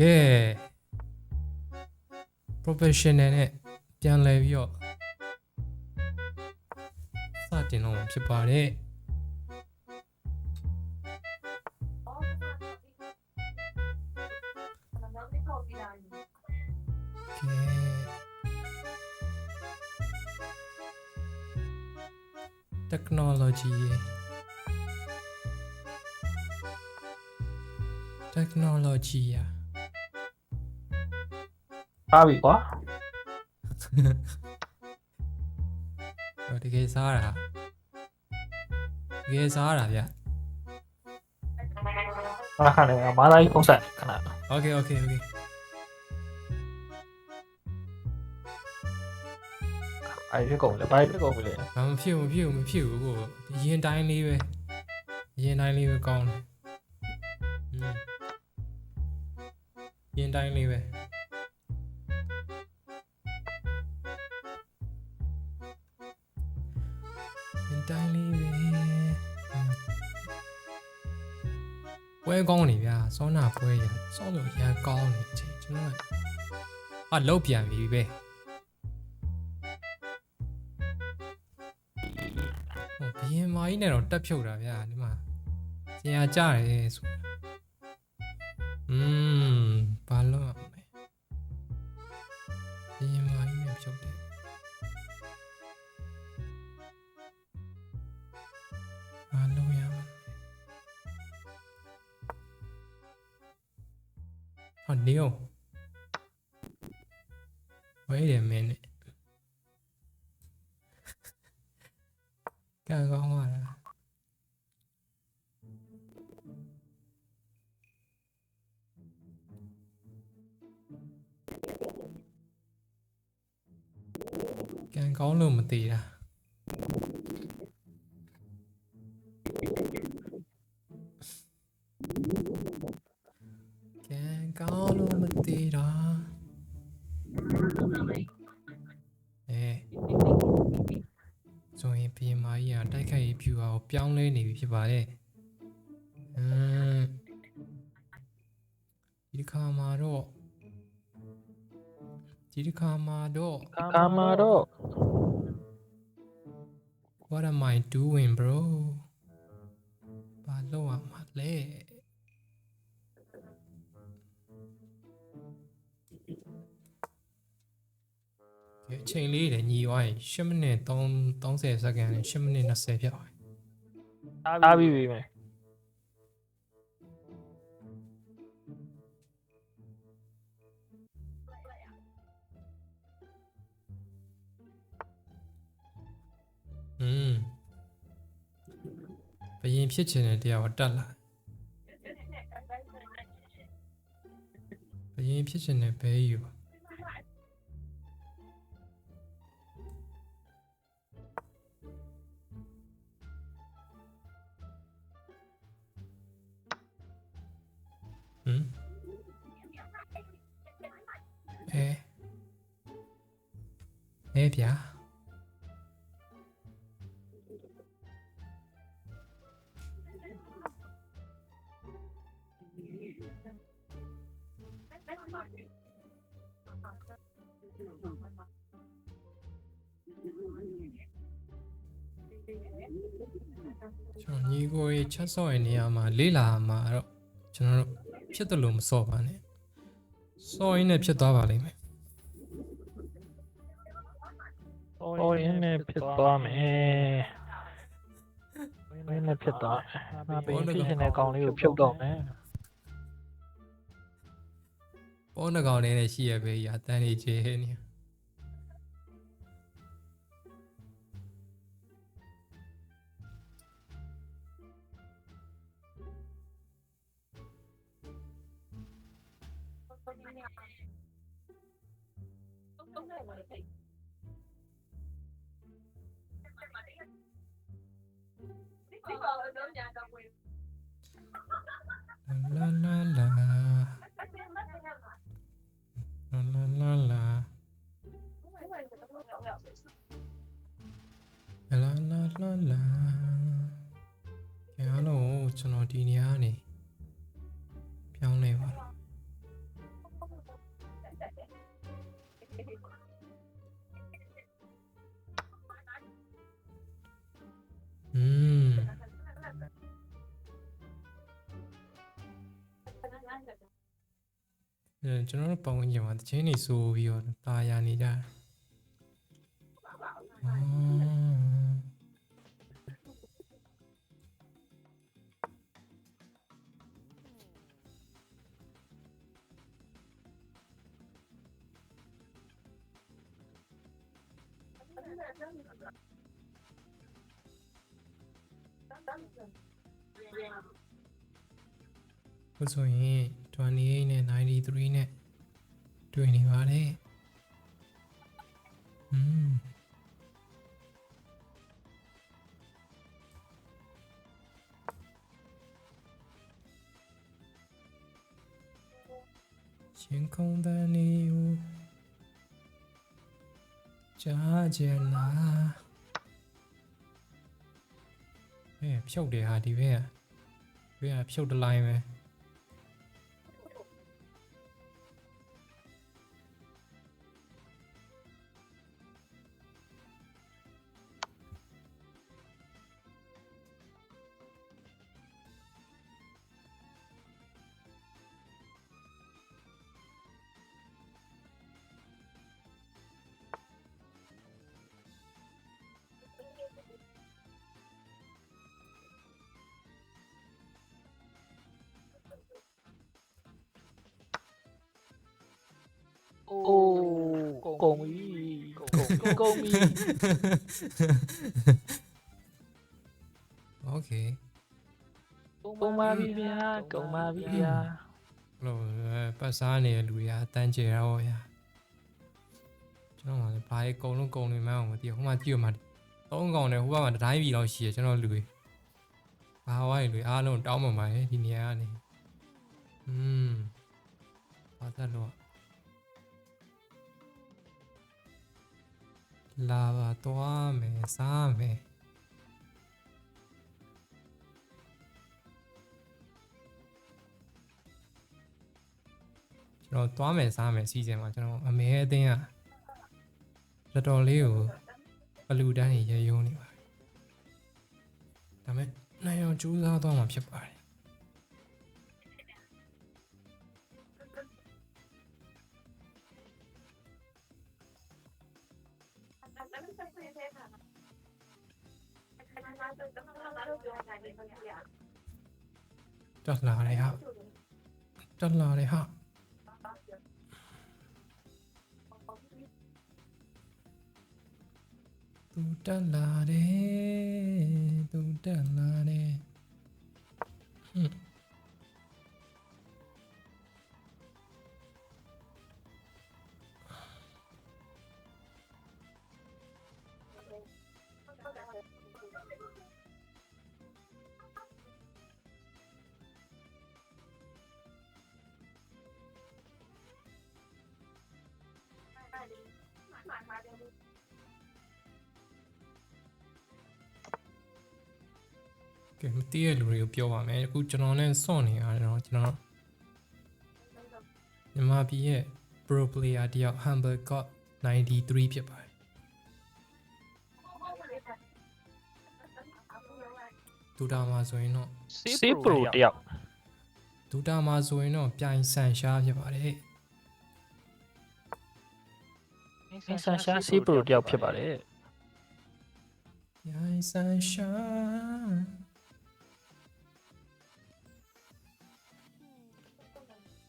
ရဲ့ professional နဲ့ပြန်လဲပြီးတော့စတင်တော့ဖြစ်ပါတယ်ကဲเทคโนโลยีเทคโนโลยีอ่ะ ပါပြီကွာဟိုတကယ်စားတာတကယ်စားတာဗျခဏခဏလေးမာလာကြီးပုံစံခဏ okay okay okay အဲ့ဒီကုန်လေဘာဖြစ်ကုန်ပြီလေဘာမဖြစ်ဘူးမဖြစ်ဘူးမဖြစ်ဘူးကိုအရင်တိုင်းလေးပဲအရင်တိုင်းလေးပဲကောင်းတယ်อืมအရင်တိုင်းလေးပဲ တိုင်းလေးပဲပွဲကောင်းနေဗျာစောနာပွဲရစောလို့ရန်ကောင်းနေချိန်ကျွန်တော်ကအာလောက်ပြန်ပြီပဲဟိုဘယင်မာကြီးနဲ့တော့တက်ဖြုတ်တာဗျာဒီမှာကျင်ရကြတယ်ဆိုอืมဘာလို့ Wait a minute. cái con hỏi là Các con lừa một tí à? ပြောင်းလဲနေပြီဖြစ်ပါတယ်အမ်ဒီတစ်ခါမှာတော့ဒီတစ်ခါမှာတော့ကာမာတော့ What am I doing bro ဘာလုပ်ရမှာလဲဒီအချိန်လေးတွေညီသွားရင်10မိနစ်3 30စက္ကန့်နဲ့10မိနစ်20ဖြစ်သွားပြီ အားပြီးပြီမယ်อืมဘယင်ဖြစ်ချင်တဲ့တရားကိုတက်လာဘယင်ဖြစ်ချင်တဲ့ဘဲယူပါ အဲဗျာကျွန်တော်ညီကိုရေချက်ဆော့ရဲ့နေရာမှာလေးလာမှာတော့ကျွန်တော်တို့ဖြစ်တယ်လို့မစော့ပါနဲ့စော့ရင်းနဲ့ဖြစ်သွားပါလိမ့်မယ် ဟိုရင်းနဲ့ဖြစ်သွားမယ်ဝင်းနဲ့ဖြစ်သွားမယ်ငါဘယ်ဖြစ်နေတဲ့ကောင်လေးကိုဖြုတ်တော့မယ်ပေါ်နှကောင်လေးနဲ့ရှိရပဲရာတန်းနေချေနေလာ လာလာလာလာလာလာလာလာလာလာလာကဲအားလုံးကျွန်တော်ဒီနေရာနေပြောင်းလဲပါတော့ ကျွန်တော်တို့ပတ်ဝန်းကျင်မှာတချင်းနေဆိုပြီးတော့ตาရနေကြတယ်အာခုဆိုရင် 28နဲ့93နဲ့တွေ့နေပါတယ်อืมရှင်ခုံတန်နေကိုကြားကြလားအဲဖြုတ်တယ်ဟာဒီဘက်က အိုးကုန်ပြီကုန်ကုန်ပြီ โอเค ကုန်ပါပြီဗျာကုန်ပါပြီဗျာ လို့ပတ်စားနေတဲ့လူတွေကတန်းကျယ်တော့ဗျာကျွန်တော်ကလည်းဘာကြီးအကုန်လုံးကုန်နေမှန်းအောင်မသိဘူးဟိုမှာကြည့်ရမှာသုံးကောင်နဲ့ဟိုဘက်မှာတစ်တိုင်းပြည်လောက်ရှိရကျွန်တော်လူတွေဘာဝိုင်းလူအားလုံးတောင်းပန်ပါတယ်ဒီနေရာကနေอืมဘာသက်လို့ လာပါသွားမယ်စားမယ်ကျွန်တော်သွားမယ်စားမယ်စီစဉ်မှာကျွန်တော်အမေအတင်းကတော်တော်လေးကိုဘလူတန်းကြီးရေယုံနေပါတယ်ဒါပေမဲ့နိုင်အောင်ကြိုးစားသွားမှာဖြစ်ပါတယ် တက်လာတယ်ဟာတက်လာတယ်ဟာသူတက်လာတယ်သူတက်လာတယ်ဟွ ကဲမသိရလူတွေကိုပြောပါမယ်အခုကျွန်တော်နဲ့စော့နေရတယ်တော့ကျွန်တော်မြန်မာပြည်ရဲ့ pro player တယောက် humble god 93ဖြစ်ပါတယ်ဒူတာမှာဆိုရင်တော့စေးပရိုတယောက်ဒူတာမှာဆိုရင်တော့ပြိုင်ဆန်ရှားဖြစ်ပါတယ်အင်ဆန်ရှာစေးပရိုတယောက်ဖြစ်ပါတယ်ပြိုင်ဆန်ရှား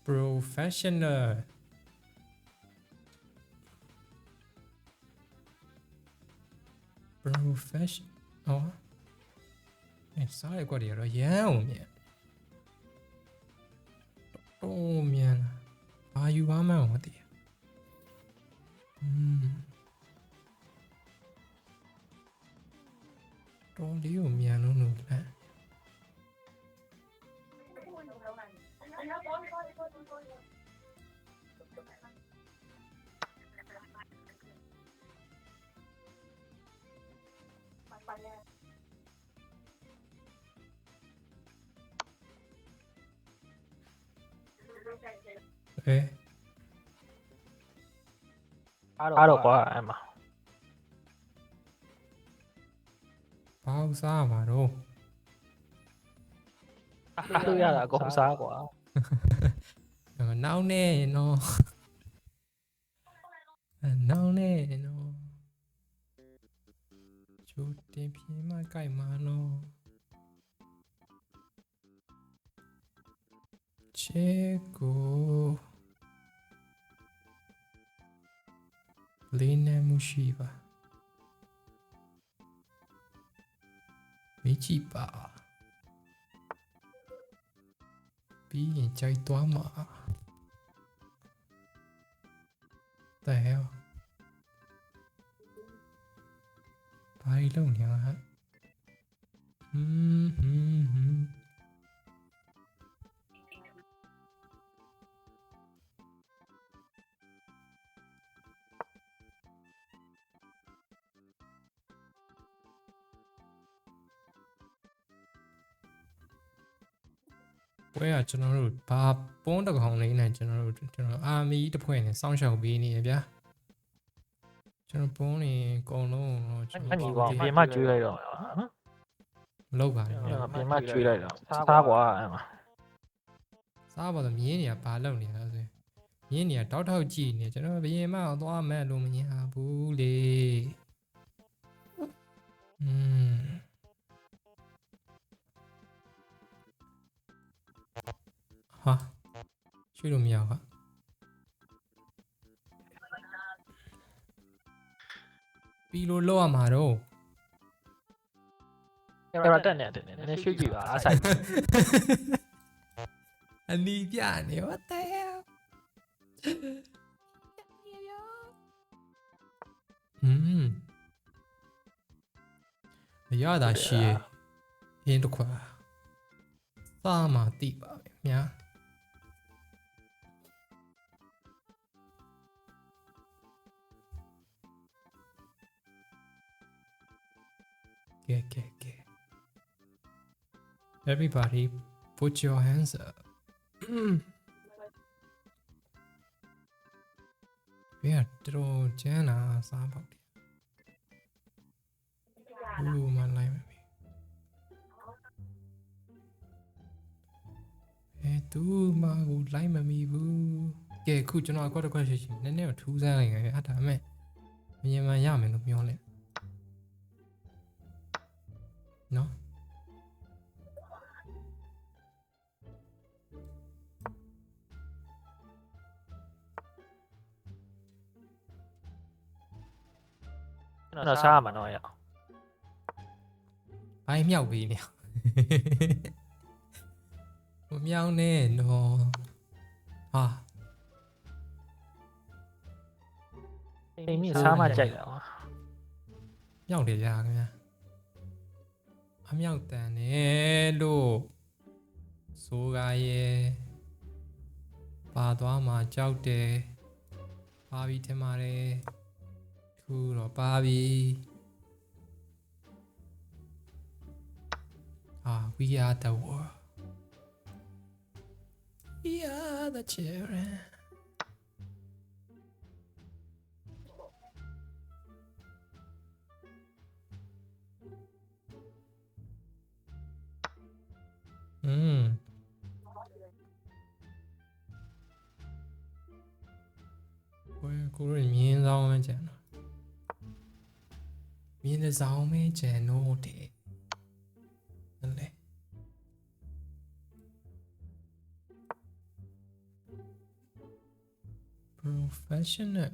professional profession ဟောအဲစားရကွက်တွေကတော့ရမ်းအောင်မြန်တော်မြန်လာဘာယူပါမှန်းမသိဘူးอืมတော်လေးကိုမြန်လုံးလို့ လမ်းအဲအားတော့ကွာအဲ့မှာဘာဥစားမှာတော့အားလို့ရတာအကုန်စားကွာ နောက်နေနော်နောက်နေနော်ချိုးတင်ပြင်းမကြိုက်မှာနော်ချေကိုလေးနေမှုရှိပါမိချီပါပြီးရင်ကြိုက်သွားမှာ the hell ဘာကြီးလုံးနေလဲဟမ်ဟမ်ဟမ်ပွဲကကျွန်တော်တို့ဘာပွန်းတစ်ကောင်လေးနဲ့ကျွန်တော်တို့ကျွန်တော်အာမီတစ်ဖွဲ့နဲ့စောင့်ရှောက်ပေးနေရဗျာ ကျွန်တော်ပွန်းနေအကုန်လုံးတော့ကျွန်အဲ့တော်ညီကောင်ပြင်မကျွေးလိုက်တော့နော်မလုပ်ပါနဲ့အဲ့မှာပြင်မကျွေးလိုက်တော့စားကွာအဲ့မှာစားပါတော့မြင်းနေရဘာလုပ်နေလဲဆိုရင်မြင်းနေရတောက်ထောက်ကြည့်နေကျွန်တော်ဘယင်မအောင်သွားမဲ့လို့မမြင်ဟာဘူးလေ တော့တက်နေတယ်နည်းနည်းရွှေ့ကြည့်ပါအားဆိုင်အနီးပြနေ what the hell ဟမ်အရသာရှိရဟင်းတစ်ခွက်စားမှတိပါပဲမြာကဲကဲကဲ Everybody put your hands up ဘယ်ကတော်ကျန်းတာစားပေါက်တယ်ဘူးမလိုက်မပြီအဲသူမကိုလိုက်မမီဘူးကဲခုကျွန်တော်အကောက်တစ်ခွက်ရှိရှိနည်းနည်းတော့ထူးဆန်းလိုက်ငယ်အဲ့ဒါမဲ့မြင်မှန်ရမယ်လို့ပြောလဲနော် တော့စားမှာတော့ရဘိုင်းမြောက်ပေးနေမမြောင်းနဲ့နော်ဟာအိမ်မြင့်စားမှကြိုက်တာကွာမြောက်တယ်ကြာခင်ဗျာအမြောက်တန်တယ်လို့ဆိုကားရဲ့ပါသွားမှာကြောက်တယ်ပါပြီထင်ပါတယ် ထူတော့ပါပြီအာ we are the world we are the children อืมကိုယ်ကိုယ်မြင်းဆောင် မကျန်တော့မြင်းဆောင်မကျန်တော့တယ်ဟုတ်လေ professional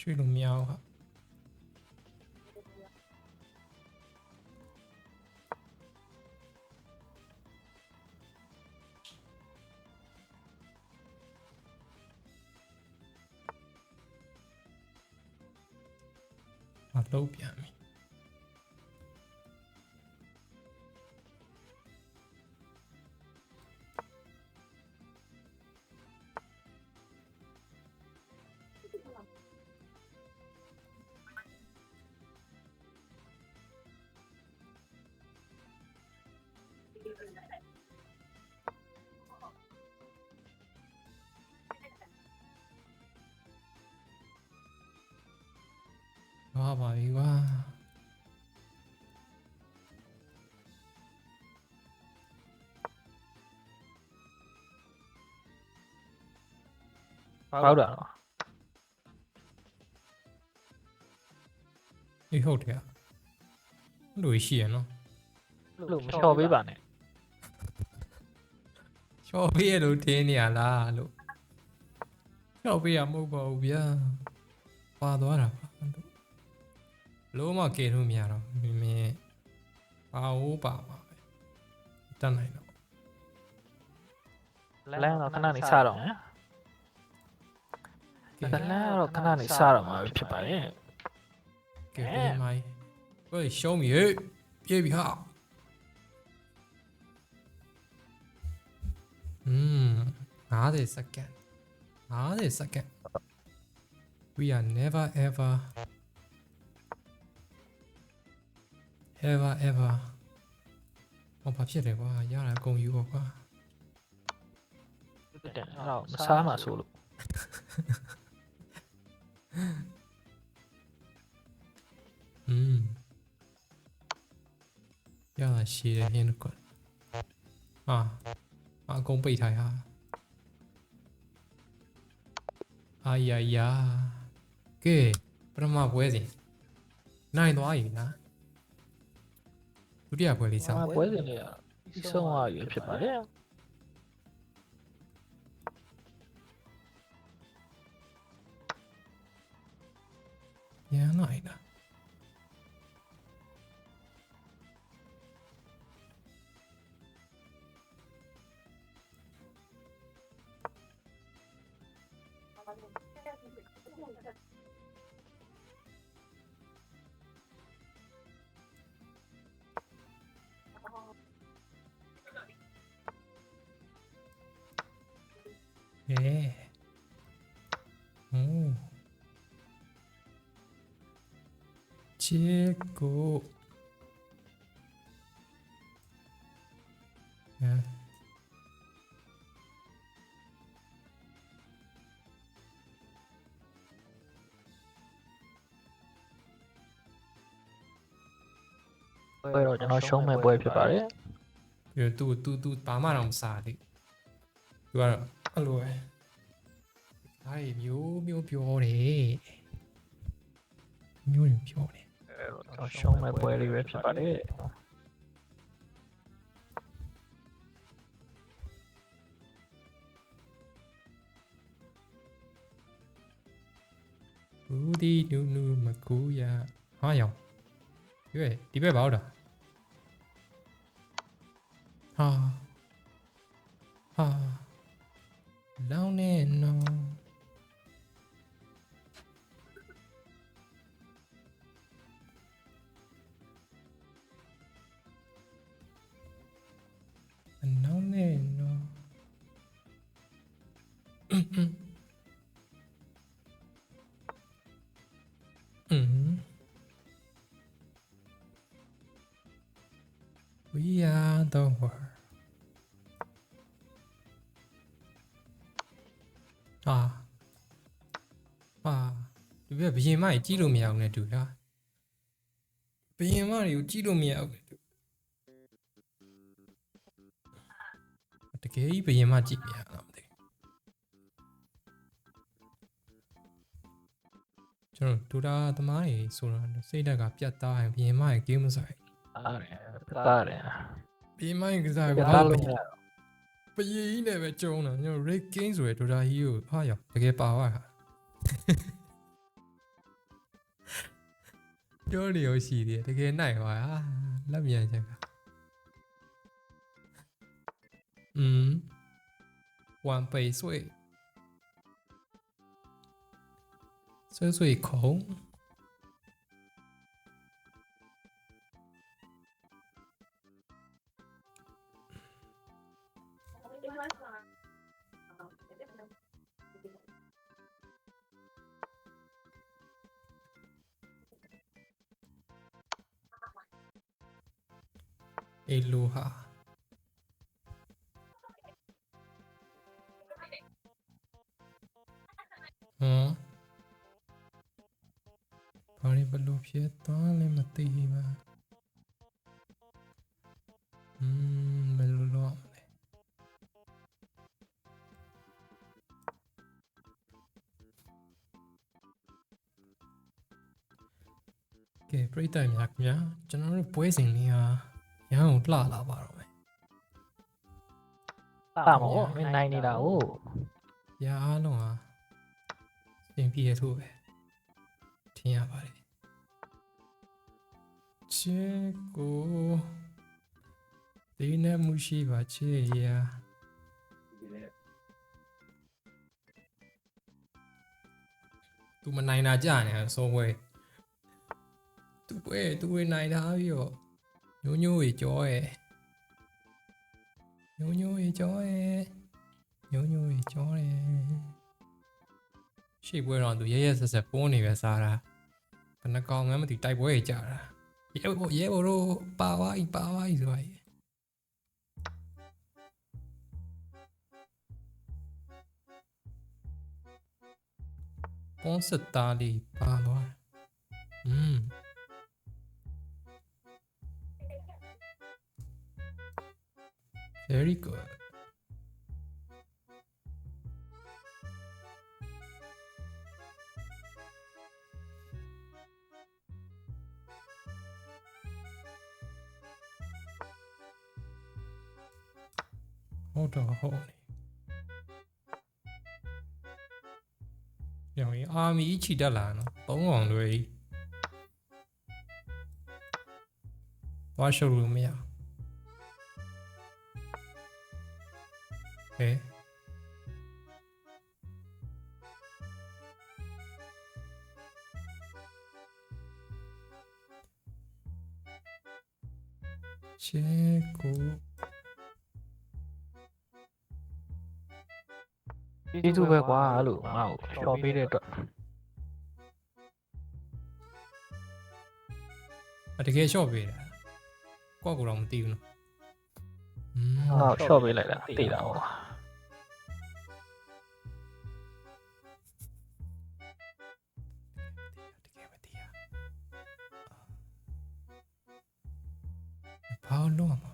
တော့ရွှေ့လို့မရဘူးဟာမလုံးပြန်ပြီသွား ဟုတ်တာနော်အေးဟုတ်တယ်อ่ะအဲ့လိုရှိရနော်လို့မလျှော်ပေးပါနဲ့ချော်ပေးရလို့တင်းနေရလားလို့ချော်ပေးရမဟုတ်ပါဘူးဗျာပါသွားတာပါလို့လုံးမကေလို့မရတော့မင်းမင်းပါဦးပါပါပဲတတ်နိုင်တော့လမ်းတော့ခဏနေစတော့မယ် လမ်းတော့ခဏနေစတော့မှာဖြစ်ပါတယ်ကဲပြေးမိုင်းဝေးရှုံးပြီဟေ့ပြေးပြီဟာอืม50စက္ကန့်50စက္ကန့် we are never ever ever ever ဟောဘာဖြစ်လဲကွာရတာအကုန်ယူပေါ့ကွာတဲ့အဲ့တော့မစားမှဆိုလို့ อืมရတာရှည်တယ်ဟင်းကွာဟာအကုန်ပိတ်ထားရအာယာယာကဲပထမပွဲစဉ်နိုင်သွားပြီနော်ဒုတိယပွဲလေးစအာပွဲစဉ်လေးကပြီးဆုံးသွားပြီဖြစ်ပါတယ် ရန်လိုက်တာ ချေကိုအဲပွဲတော့ကျွန်တော်ရှုံးမဲ့ပွဲဖြစ်ပါတယ်ပြီးတော့ तू तू तू ဘာမှတော့မစားသေး तू ကတော့အဲ့လိုပဲဒါတွေမျိုးမျိုးပြောတယ်မျိုးတွေပြောတယ် I'll show nu bloody rips about it. 우리 누누 마쿠야 bảo 왜 ha. Ha. 하하 nè. We are the world ဟာဟာဒီပြဘယင်မကြီးကြည့်လို့မရအောင်နဲ့တူတာဘယင်မတွေကိုကြည့်လို့မရအောင်နဲ့တူတကယ်ကြီးဘယင်မကြည့်မရအောင်မသိကျွန်တော်ဒူတာသမားတွေဆိုတာစိတ်ဓာတ်ကပြတ်သားရင်ဘယင်မရဲ့ဂိမ်းမဆိုင်အားရ ပါတယ်ဘီမိုင်းကစားကိုဘာလို့ပရည်ကြီးနဲ့ပဲကျုံတာညို Red King ဆိုရယ်ဒေါ်တာကြီးကိုဟာရတကယ်ပါပါဟာပြောနေရရှိတယ်တကယ်နိုင်ပါဟာလက်မြန်ချက်ကอืมวันไปสวยสวยๆของ 路哈。ဟမ်ဘာလို့ဘလို့ဖြစ်သွားလဲမသိပါอืมဘယ်လိုလုပ်ရမလဲကဲပြိတ္တများခင်ဗျာကျွန်တော်တို့ပွဲစဉ်လေးဟာ ရန်ကိုလှလာပါတော့မယ်တာမောမင်းနိုင်နေတာ哦။ရာအားလုံးဟာစင်ပြေထို့ပဲထင်ရပါတယ်။ချေကိုဒီနဲ့မှုရှိပါချေရာသူမနိုင်တာကြာနေဆိုပွဲသူပွဲသူဝနိုင်တာပြီးတော့ ညိုးညိုးကြီးကြောရဲ့ညိုးညိုးကြီးကြောရဲ့ညုံညုံကြီးကြောတယ်ရှေ့ပွဲတော့သူရဲရဲဆက်ဆက်ပိုးနေပဲစားတာဘယ်နှကောင်မှမသိတိုက်ပွဲကြီးကြတာရဲဘောရဲဘောတို့ပါဝါဤပါဝါဤဆိုရည်ပုံစတာလီပါသွားอืม very good ဟုတ်တော့ဟုတ်နေရောင်ရင်အာမီချီတက်လာနော်သုံးအောင်တွေသွားရှုပ်လို့မရ ဟဲ့ချေကိုကျေးဇူးပဲကွာအဲ့လိုငါ့ကိုရှော့ပေးတဲ့အတွက်အတကယ်ရှော့ပေးတာကိုယ့်ကိုယ်တော့မသိဘူးနော်อืมငါ့ကိုရှော့ပေးလိုက်တာသိတာဟု ဘာလို့မလဲ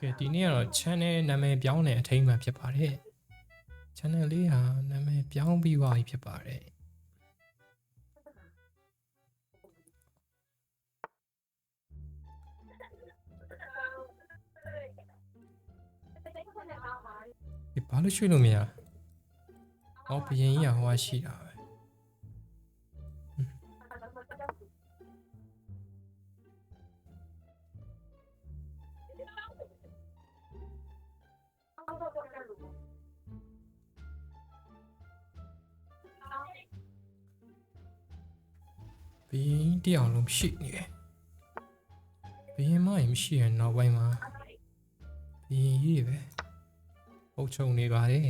ကဲဒီနေ့ကတော့ channel နာမည်ပြောင်းတဲ့အထိမ်းအမှန်ဖြစ်ပါတယ် channel လေးဟာနာမည်ပြောင်းပြီးသွားပြီဖြစ်ပါတယ် လို့ရွှေ့လို့မရဟောဘယင်ကြီးကဟိုကရှိတာပဲဘယင်ကြီးတရားလုံးရှိနေတယ်ဘယင်မရင်မရှိရင်နောက်ပိုင်းမှာဘယင်ကြီးတွေပဲ အုတ်ချုံနေပါတယ်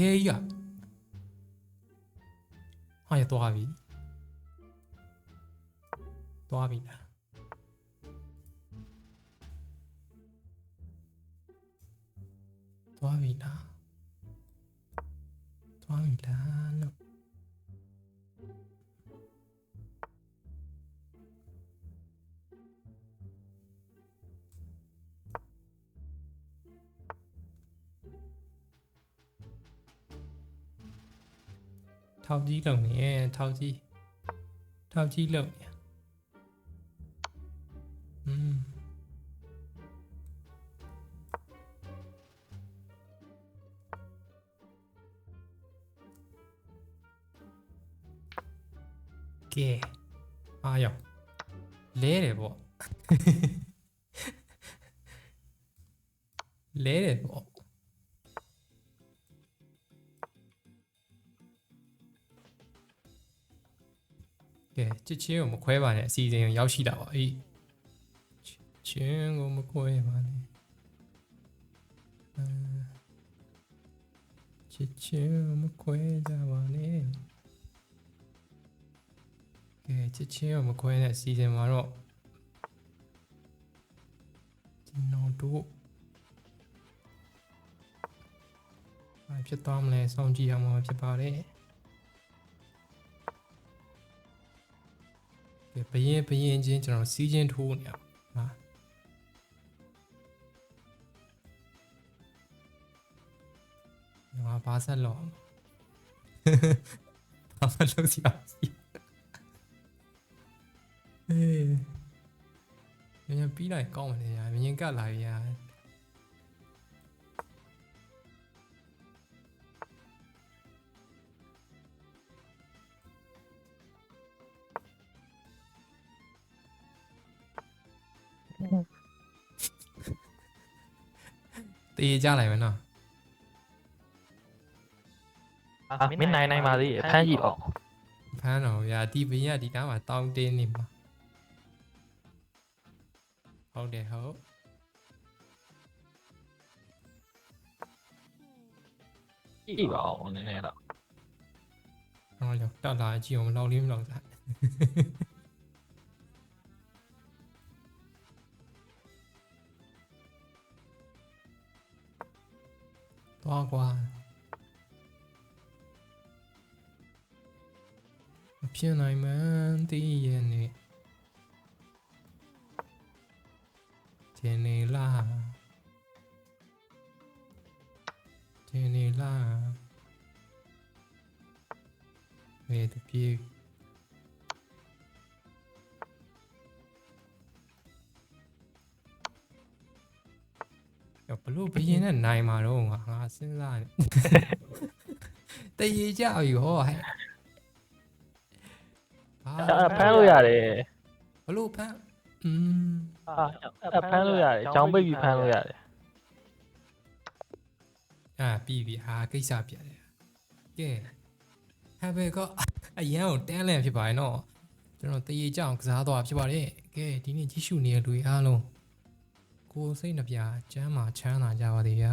ကယ်ကြီးอ่ะဟာရသွားပြီသွားပြီလားသွားပြီလား ထောက်ကြီးလုံနေရဲ့ထောက်ကြီးထောက်ကြီးလုံနေ စ်ချင်းကိုမခွဲပါနဲ့အစီအစဉ်ကိုရောက်ရှိတာပါအေးချစ်ချင်းကိုမခွဲပါနဲ့အာချစ်ချင်းကိုမခွဲကြပါနဲ့ကဲချစ်ချင်းကိုမခွဲတဲ့အစီအစဉ်မှာတော့ကျွန်တော်တို့ဘာဖြစ်သွားမလဲစောင့်ကြည့်ရမှာဖြစ်ပါတယ် ဘယင်းဘယင်းချင်းကျွန်တော်စီးချင်းထိုးနေရပါဟာငါဘာဆက်လို့ဘာမှလုပ်စီအောင်စီအေးညညပြီးလိုက်ကောင်းမယ်ညာမြင်ကတ်လာပြီညာ တေးကြလိုက်မယ်နော်အာမင်းနိုင်နိုင်ပါသေးဖမ်းကြည့်တော့ဖမ်းတော့ဗျာဒီဘရင်ကဒီကားမှာတောင်းတင်းနေမှာဟုတ်တယ်ဟုတ်ကြည့်ပါဦးနည်းနည်းတော့ဟောကြောတက်လာကြည့်အောင်လောက်လေးမလောက်စား တော့ကွာမဖြစ်နိုင်မှန်းသိရဲ့နေဂျင်းနေလားဂျ ဘလို့ဘရင်နဲ့နိုင်မှာတော့ငါငါစဉ်းစားနေတရေကြပြီဟောဟဲ့ဘာအာဖမ်းလို့ရတယ်ဘလို့ဖမ်းอืมအာဖမ်းလို့ရတယ်ကြောင်းပိတ်ပြီးဖမ်းလို့ရတယ်အာပြီးပြီဟာကိစ္စပြတယ်ကဲဟဲ့ဘယ်ကအရန်ကိုတန်းလန့်ဖြစ်ပါရဲ့နော်ကျွန်တော်တရေကြအောင်ကစားသွားဖြစ်ပါတယ်ကဲဒီနေ့ကြည့်ရှုနေတဲ့လူတွေအားလုံး ကိုယ်စိတ်နှပြချမ်းသာချမ်းသာကြပါသေးဗျာ